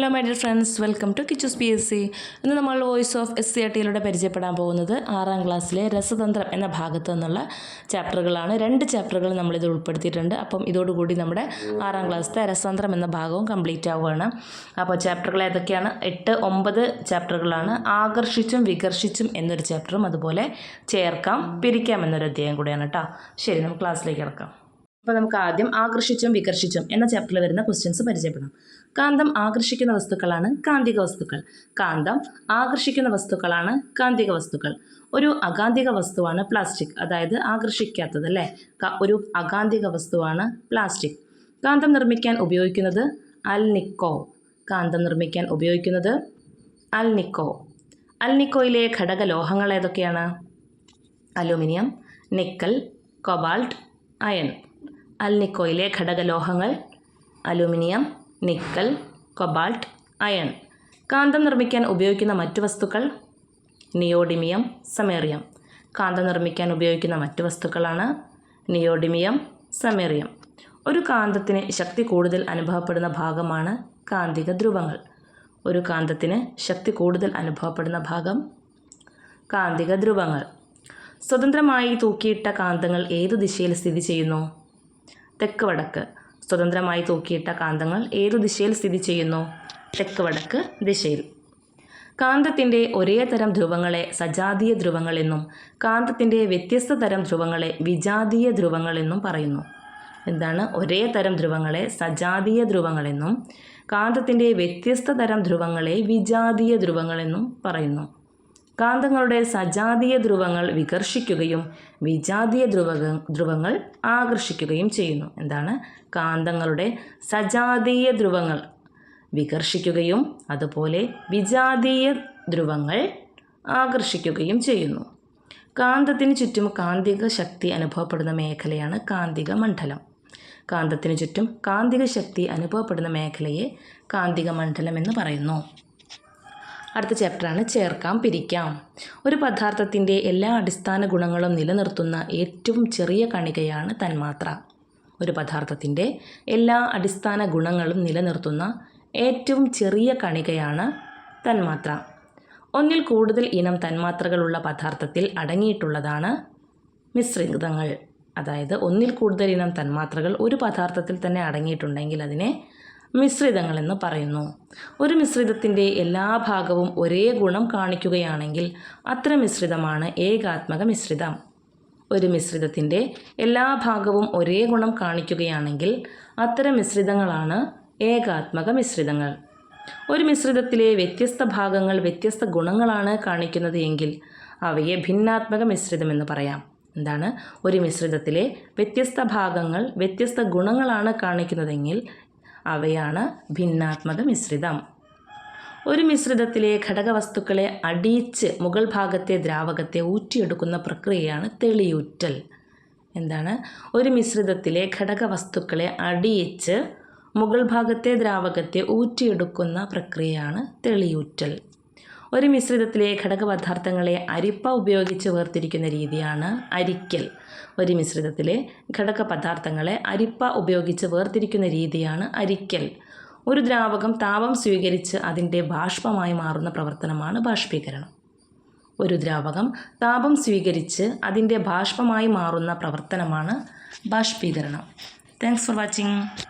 Hello my dear friends welcome to Kichu's P S C ഇന്ന് നമ്മൾ voice of S C R ടിയിലൂടെ പരിചയപ്പെടാൻ പോകുന്നത് ആറാം ക്ലാസ്സിലെ രസതന്ത്രം എന്ന ഭാഗത്തു നിന്നുള്ള ചാപ്റ്ററുകളാണ് രണ്ട് ചാപ്റ്ററുകൾ നമ്മളിത് ഉൾപ്പെടുത്തിയിട്ടുണ്ട്. അപ്പം ഇതോടുകൂടി നമ്മുടെ ആറാം ക്ലാസ്സിലെ രസതന്ത്രം എന്ന ഭാഗവും കംപ്ലീറ്റ് ആവുകയാണ്. അപ്പോൾ ചാപ്റ്ററുകൾ ഏതൊക്കെയാണ്? എട്ട് ഒമ്പത് ചാപ്റ്ററുകളാണ് ആകർഷിച്ചും വികർഷിച്ചും എന്നൊരു ചാപ്റ്ററും അതുപോലെ ചേർക്കാം പിരിക്കാം എന്നൊരു അധ്യായം കൂടിയാണ് കേട്ടോ. ശരി നമുക്ക് ക്ലാസ്സിലേക്ക് കിടക്കാം. അപ്പോൾ നമുക്ക് ആദ്യം ആകർഷിച്ചും വികർഷിച്ചും എന്ന ചാപ്റ്ററിൽ വരുന്ന ക്വസ്റ്റ്യൻസ് പരിചയപ്പെടാം. കാന്തം ആകർഷിക്കുന്ന വസ്തുക്കളാണ് കാന്തിക വസ്തുക്കൾ. കാന്തം ആകർഷിക്കുന്ന വസ്തുക്കളാണ് കാന്തിക വസ്തുക്കൾ. ഒരു അകാന്തിക വസ്തുവാണ് പ്ലാസ്റ്റിക് അതായത് ആകർഷിക്കാത്തത് അല്ലേ? ഒരു അകാന്തിക വസ്തുവാണ് പ്ലാസ്റ്റിക് കാന്തം നിർമ്മിക്കാൻ ഉപയോഗിക്കുന്നത് അൽനിക്കോ. കാന്തം നിർമ്മിക്കാൻ ഉപയോഗിക്കുന്നത് അൽനിക്കോ. അൽനിക്കോയിലെ ഘടക ലോഹങ്ങൾ ഏതൊക്കെയാണ്? Aluminium nickel cobalt iron. അൽനിക്കോയിലെ ഘടകലോഹങ്ങൾ അലുമിനിയം നിക്കൽ കൊബാൾട്ട് അയൺ. കാന്തം നിർമ്മിക്കാൻ ഉപയോഗിക്കുന്ന മറ്റു വസ്തുക്കൾ നിയോഡിമിയം സമേറിയം. കാന്തം നിർമ്മിക്കാൻ ഉപയോഗിക്കുന്ന മറ്റു വസ്തുക്കളാണ് നിയോഡിമിയം സമേറിയം. ഒരു കാന്തത്തിന് ശക്തി കൂടുതൽ അനുഭവപ്പെടുന്ന ഭാഗമാണ് കാന്തിക ധ്രുവങ്ങൾ. ഒരു കാന്തത്തിന് ശക്തി കൂടുതൽ അനുഭവപ്പെടുന്ന ഭാഗം കാന്തിക ധ്രുവങ്ങൾ. സ്വതന്ത്രമായി തൂക്കിയിട്ട കാന്തങ്ങൾ ഏത് ദിശയിൽ സ്ഥിതി ചെയ്യുന്നു? തെക്ക് വടക്ക്. സ്വതന്ത്രമായി തൂക്കിയിട്ട കാന്തങ്ങൾ ഏതു ദിശയിൽ സ്ഥിതി ചെയ്യുന്നു? തെക്ക് വടക്ക് ദിശയിൽ. കാന്തത്തിന്റെ ഒരേ തരം ധ്രുവങ്ങളെ സജാതീയ ധ്രുവങ്ങളെന്നും കാന്തത്തിന്റെ വ്യത്യസ്ത തരം ധ്രുവങ്ങളെ വിജാതീയ ധ്രുവങ്ങളെന്നും പറയുന്നു. എന്താണ്? ഒരേ തരം ധ്രുവങ്ങളെ സജാതീയ ധ്രുവങ്ങളെന്നും കാന്തത്തിന്റെ വ്യത്യസ്ത തരം ധ്രുവങ്ങളെ വിജാതീയ ധ്രുവങ്ങളെന്നും പറയുന്നു. കാന്തങ്ങളുടെ സജാതീയ ധ്രുവങ്ങൾ വികർഷിക്കുകയും വിജാതീയ ധ്രുവ ധ്രുവങ്ങൾ ആകർഷിക്കുകയും ചെയ്യുന്നു. എന്താണ്? കാന്തങ്ങളുടെ സജാതീയ ധ്രുവങ്ങൾ വികർഷിക്കുകയും അതുപോലെ വിജാതീയ ധ്രുവങ്ങൾ ആകർഷിക്കുകയും ചെയ്യുന്നു. കാന്തത്തിന് ചുറ്റും കാന്തിക ശക്തി അനുഭവപ്പെടുന്ന മേഖലയാണ് കാന്തിക മണ്ഡലം. കാന്തത്തിന് ചുറ്റും കാന്തിക ശക്തി അനുഭവപ്പെടുന്ന മേഖലയെ കാന്തിക മണ്ഡലം എന്ന് പറയുന്നു. അടുത്ത ചാപ്റ്ററാണ് ചേർക്കാം പിരിക്കാം. ഒരു പദാർത്ഥത്തിന്റെ എല്ലാ അടിസ്ഥാന ഗുണങ്ങളും നിലനിർത്തുന്ന ഏറ്റവും ചെറിയ കണികയാണ് തന്മാത്ര. ഒരു പദാർത്ഥത്തിന്റെ എല്ലാ അടിസ്ഥാന ഗുണങ്ങളും നിലനിർത്തുന്ന ഏറ്റവും ചെറിയ കണികയാണ് തന്മാത്ര. ഒന്നിൽ കൂടുതൽ ഇനം തന്മാത്രകളുള്ള പദാർത്ഥത്തിൽ അടങ്ങിയിട്ടുള്ളതാണ് മിശ്രിതങ്ങൾ. അതായത് ഒന്നിൽ കൂടുതൽ ഇനം തന്മാത്രകൾ ഒരു പദാർത്ഥത്തിൽ തന്നെ അടങ്ങിയിട്ടുണ്ടെങ്കിൽ അതിനെ മിശ്രിതങ്ങൾ എന്ന് പറയുന്നു. ഒരു മിശ്രിതത്തിന്റെ എല്ലാ ഭാഗവും ഒരേ ഗുണം കാണിക്കുകയാണെങ്കിൽ അത്ര മിശ്രിതമാണ് ഏകാത്മക മിശ്രിതം. ഒരു മിശ്രിതത്തിന്റെ എല്ലാ ഭാഗവും ഒരേ ഗുണം കാണിക്കുകയാണെങ്കിൽ അത്തരം മിശ്രിതങ്ങളാണ് ഏകാത്മക മിശ്രിതങ്ങൾ. ഒരു മിശ്രിതത്തിലെ വ്യത്യസ്ത ഭാഗങ്ങൾ വ്യത്യസ്ത ഗുണങ്ങളാണ് കാണിക്കുന്നത് എങ്കിൽ അവയെ ഭിന്നാത്മക മിശ്രിതം എന്ന് പറയാം. എന്താണ്? ഒരു മിശ്രിതത്തിലെ വ്യത്യസ്ത ഭാഗങ്ങൾ വ്യത്യസ്ത ഗുണങ്ങളാണ് കാണിക്കുന്നതെങ്കിൽ അവയാണ് ഭിന്നാത്മക മിശ്രിതം. ഒരു മിശ്രിതത്തിലെ ഘടകവസ്തുക്കളെ അടിയിച്ച് മുകൾ ഭാഗത്തെ ദ്രാവകത്തെ ഊറ്റിയെടുക്കുന്ന പ്രക്രിയയാണ് തെളിയൂറ്റൽ. എന്താണ്? ഒരു മിശ്രിതത്തിലെ ഘടകവസ്തുക്കളെ അടിയിച്ച് മുകൾ ഭാഗത്തെ ദ്രാവകത്തെ ഊറ്റിയെടുക്കുന്ന പ്രക്രിയയാണ് തെളിയൂറ്റൽ. ഒരു മിശ്രിതത്തിലെ ഘടകപദാർത്ഥങ്ങളെ അരിപ്പ ഉപയോഗിച്ച് വേർതിരിക്കുന്ന രീതിയാണ് അരിക്കൽ. ഒരു മിശ്രിതത്തിലെ ഘടകപദാർത്ഥങ്ങളെ അരിപ്പ ഉപയോഗിച്ച് വേർതിരിക്കുന്ന രീതിയാണ് അരിക്കൽ. ഒരു ദ്രാവകം താപം സ്വീകരിച്ച് അതിന്റെ ബാഷ്പമായി മാറുന്ന പ്രവർത്തനമാണ് ബാഷ്പീകരണം. ഒരു ദ്രാവകം താപം സ്വീകരിച്ച് അതിന്റെ ബാഷ്പമായി മാറുന്ന പ്രവർത്തനമാണ് ബാഷ്പീകരണം. Thanks for watching